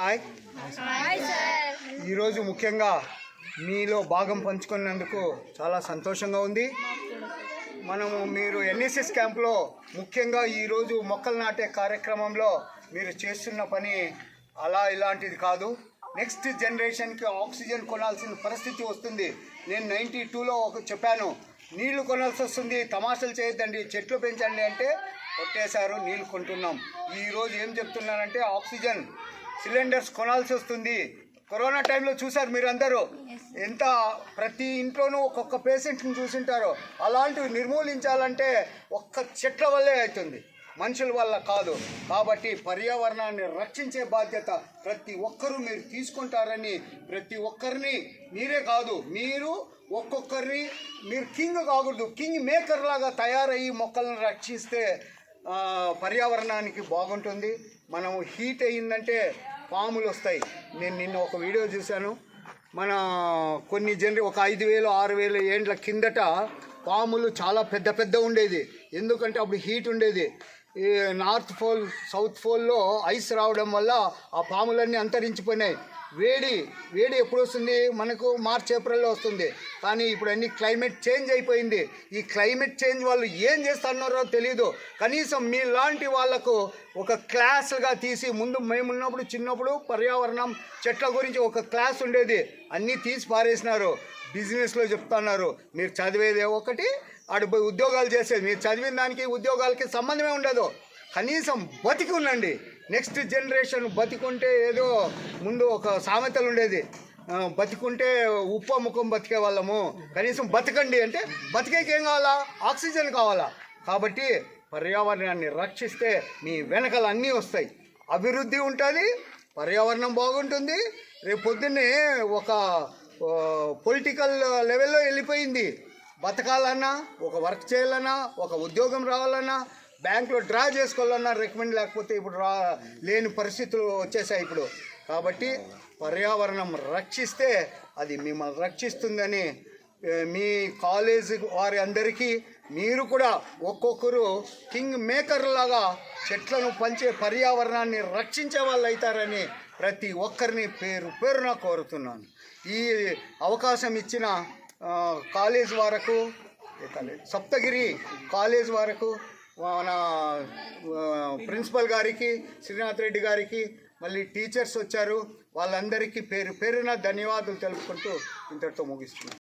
Hi ఈరోజు ముఖ్యంగా మీలో భాగం పంచుకున్నందుకు చాలా సంతోషంగా ఉంది. మనము మీరు ఎన్ఎస్ఎస్ క్యాంప్లో ముఖ్యంగా ఈరోజు మొక్కలు నాటే కార్యక్రమంలో మీరు చేస్తున్న పని అలా ఇలాంటిది కాదు. నెక్స్ట్ జనరేషన్కి ఆక్సిజన్ కొనాల్సిన పరిస్థితి వస్తుంది. నేను నైంటీ టూలో ఒక చెప్పాను. నీళ్ళు కొనాల్సి వస్తుంది. తమాషలు చేయొద్దండి. చెట్లు పెంచండి అంటే కొట్టేశారు. నీళ్ళు కొంటున్నాం. ఈరోజు ఏం చెప్తున్నానంటే ఆక్సిజన్ సిలిండర్స్ కొనాల్సి వస్తుంది. కరోనా టైంలో చూశారు మీరందరూ. ఎంత ప్రతి ఇంట్లోనూ ఒక్కొక్క పేషెంట్ని చూసింటారో. అలాంటివి నిర్మూలించాలంటే ఒక్క చెట్ల వల్లే అవుతుంది. మనుషుల వల్ల కాదు. కాబట్టి పర్యావరణాన్ని రక్షించే బాధ్యత ప్రతి ఒక్కరూ మీరు తీసుకుంటారని ప్రతి ఒక్కరిని మీరే కాదు మీరు ఒక్కొక్కరిని మీరు కింగ్ కాకూడదు. కింగ్ మేకర్ లాగా తయారయ్యి మొక్కలను రక్షిస్తే పర్యావరణానికి బాగుంటుంది. మనం హీట్ అయ్యిందంటే పాములు వస్తాయి. నేను నిన్న ఒక వీడియో చూశాను. మన కొన్ని జనరే ఒక ఐదు వేలు ఆరు వేలు ఏండ్ల కిందట పాములు చాలా పెద్ద పెద్ద ఉండేది. ఎందుకంటే అప్పుడు హీట్ ఉండేది. ఈ నార్త్ పోల్ సౌత్ పోల్లో ఐస్ రావడం వల్ల ఆ పాములన్నీ అంతరించిపోయినాయి. వేడి వేడి ఎప్పుడు వస్తుంది? మనకు మార్చ్ ఏప్రిల్లో వస్తుంది. కానీ ఇప్పుడు అన్ని క్లైమేట్ చేంజ్ అయిపోయింది. ఈ క్లైమేట్ చేంజ్ వాళ్ళు ఏం చేస్తున్నారో తెలియదు కనీసం మీలాంటి వాళ్ళకు ఒక క్లాస్గా తీసి ముందు మేము ఉన్నప్పుడు చిన్నప్పుడు పర్యావరణం చెట్ల గురించి ఒక క్లాస్ ఉండేది. అన్నీ తీసి పారేసినారు. బిజినెస్లో చెప్తున్నారు. మీరు చదివేదే ఒకటి ఆడు పోయి ఉద్యోగాలు చేసేది. మీరు చదివిన దానికి ఉద్యోగాలకి సంబంధమే ఉండదు. కనీసం బతికి ఉండండి. నెక్స్ట్ జనరేషన్ బతికుంటే ఏదో ముందు ఒక సామెతలు ఉండేది. బతికుంటే ఉప్ప ముఖం బతికే వాళ్ళము. కనీసం బతకండి అంటే బతికేకి ఏం కావాలా? ఆక్సిజన్ కావాలా? కాబట్టి పర్యావరణాన్ని రక్షిస్తే మీ వెనకలు అన్నీ వస్తాయి. అభివృద్ధి ఉంటుంది పర్యావరణం బాగుంటుంది. రేపు పొద్దున్నే ఒక పొలిటికల్ లెవెల్లో వెళ్ళిపోయింది. బతకాలన్నా ఒక వర్క్ చేయాలన్నా ఒక ఉద్యోగం రావాలన్నా బ్యాంకులో డ్రా చేసుకోవాలన్నా రికమెండ్ లేకపోతే ఇప్పుడు రా లేని పరిస్థితులు వచ్చేసాయి ఇప్పుడు. కాబట్టి పర్యావరణం రక్షిస్తే అది మిమ్మల్ని రక్షిస్తుందని మీ కాలేజీ వారి అందరికీ మీరు కూడా ఒక్కొక్కరు కింగ్ మేకర్లాగా చెట్లను పంచే పర్యావరణాన్ని రక్షించే వాళ్ళు అవుతారని ప్రతి ఒక్కరిని పేరు పేరున కోరుతున్నాను. ఈ అవకాశం ఇచ్చిన కాలేజ్ వరకు సప్తగిరి కాలేజ్ వరకు మన ప్రిన్సిపల్ గారికి శ్రీనాథ్ రెడ్డి గారికి మళ్ళీ టీచర్స్ వచ్చారు. వాళ్ళందరికీ పేరు పేరున ధన్యవాదాలు తెలుపుకుంటూ ఇంతటితో ముగిస్తున్నాను.